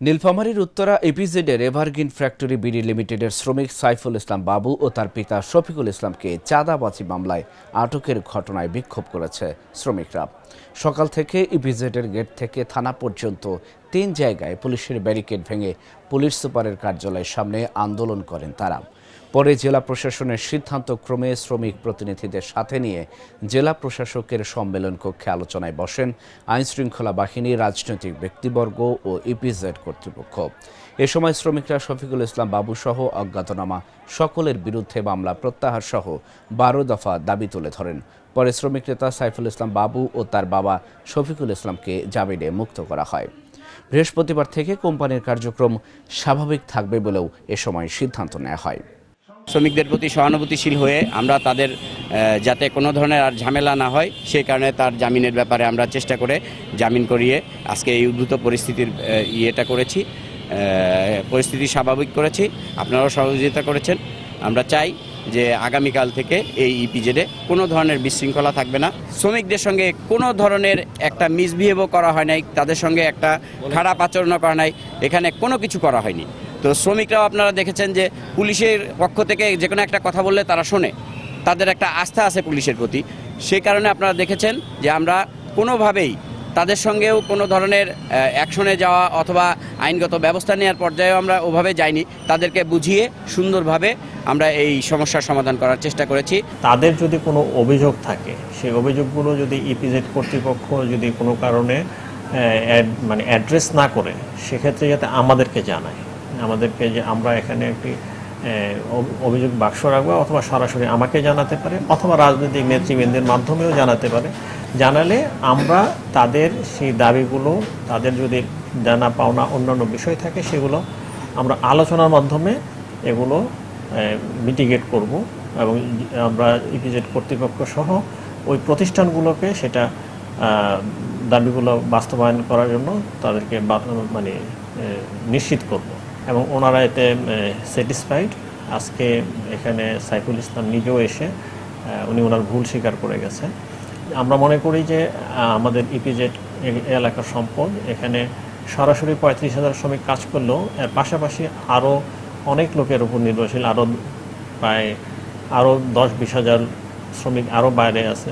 নীলফামারীর উত্তরা এপিজেডের Evergreen factory BD লিমিটেডের শ্রমিক সাইফুল ইসলাম বাবু ও তার পিতা শফিকুল ইসলামকে চাঁদাবাজি মামলায় আটকের ঘটনায় বিক্ষোভ করেছে শ্রমিকরা। সকাল থেকে ইপিজেডের গেট থেকে থানা পর্যন্ত তিন জায়গায় পুলিশের ব্যারিকেড ভেঙে পুলিশ সুপারের কার্যালয়ের সামনে আন্দোলন করেন তারা। পরে জেলা প্রশাসনের সিদ্ধান্ত ক্রমে শ্রমিক প্রতিনিধিদের সাথে নিয়ে জেলা প্রশাসকের সম্মেলন কক্ষে আলোচনায় বসেন আইনশৃঙ্খলা বাহিনী, রাজনৈতিক ব্যক্তিবর্গ ও ইপিজেড কর্তৃপক্ষ। এ সময় শ্রমিকরা শফিকুল ইসলাম বাবুসহ অজ্ঞাতনামা, সকলের বিরুদ্ধে মামলা প্রত্যাহার সহ বারো দফা দাবি তুলে ধরেন। পরে শ্রমিক নেতা সাইফুল ইসলাম বাবু ও তার বাবা শফিকুল ইসলামকে জামিনে মুক্ত করা হয়। বৃহস্পতিবার থেকে কোম্পানির কার্যক্রম স্বাভাবিক থাকবে বলেও এ সময় সিদ্ধান্ত নেওয়া হয়। শ্রমিকদের প্রতি সহানুভূতিশীল হয়ে আমরা তাদের যাতে কোনো ধরনের আর ঝামেলা না হয় সেই কারণে তার জামিনের ব্যাপারে আমরা চেষ্টা করে জামিন করিয়ে আজকে এই উদ্ভূত পরিস্থিতির ইয়েটা করেছি পরিস্থিতি স্বাভাবিক করেছি। আপনারাও সহযোগিতা করেছেন। আমরা চাই যে আগামীকাল থেকে এই ইপিজেডে কোনো ধরনের বিশৃঙ্খলা থাকবে না। শ্রমিকদের সঙ্গে কোনো ধরনের একটা মিসবিহেভও করা হয় নাই, তাদের সঙ্গে একটা খারাপ আচরণও করা নাই, এখানে কোনো কিছু করা হয়নি। তো শ্রমিকরাও আপনারা দেখেছেন যে পুলিশের পক্ষ থেকে যে কোনো একটা কথা বললে তারা শোনে। তাদের একটা আস্থা আছে পুলিশের প্রতি। সেই কারণে আপনারা দেখেছেন যে আমরা কোনোভাবেই তাদের সঙ্গেও কোনো ধরনের অ্যাকশনে যাওয়া অথবা আইনগত ব্যবস্থা নেওয়ার পর্যায়েও আমরা ওভাবে যাইনি। তাদেরকে বুঝিয়ে সুন্দরভাবে আমরা এই সমস্যার সমাধান করার চেষ্টা করেছি। তাদের যদি কোনো অভিযোগ থাকে, সেই অভিযোগগুলো যদি ইপিজেড কর্তৃপক্ষ যদি কোনো কারণে মানে অ্যাড্রেস না করে, সেক্ষেত্রে যাতে আমাদেরকে জানায়। আমাদেরকে যে আমরা এখানে একটি অভিযোগ বাক্স রাখব অথবা সরাসরি আমাকে জানাতে পারে অথবা রাজনৈতিক নেতৃবৃন্দের মাধ্যমেও জানাতে পারে। জানালে আমরা তাদের সেই দাবিগুলো, তাদের যদি জানা পাওনা অন্যান্য বিষয় থাকে সেগুলো আমরা আলোচনার মাধ্যমে এগুলো মিটিগেট করব এবং আমরা ইপিজেড কর্তৃপক্ষ সহ ওই প্রতিষ্ঠানগুলোকে সেটা দাবিগুলো বাস্তবায়ন করার জন্য তাদেরকে মানে নিশ্চিত করব। এবং ওনারা এতে স্যাটিসফাইড আজকে এখানে সাইফুল ইসলাম নিজেও এসে উনি ওনার ভুল স্বীকার করে গেছেন। আমরা মনে করি যে আমাদের ইপিজেড এলাকার সম্পদ, এখানে সরাসরি পঁয়ত্রিশ হাজার শ্রমিক কাজ করলেও এর পাশাপাশি আরও অনেক লোকের উপর নির্ভরশীল, আরও প্রায় আরও দশ বিশ হাজার শ্রমিক আরও বাইরে আছে।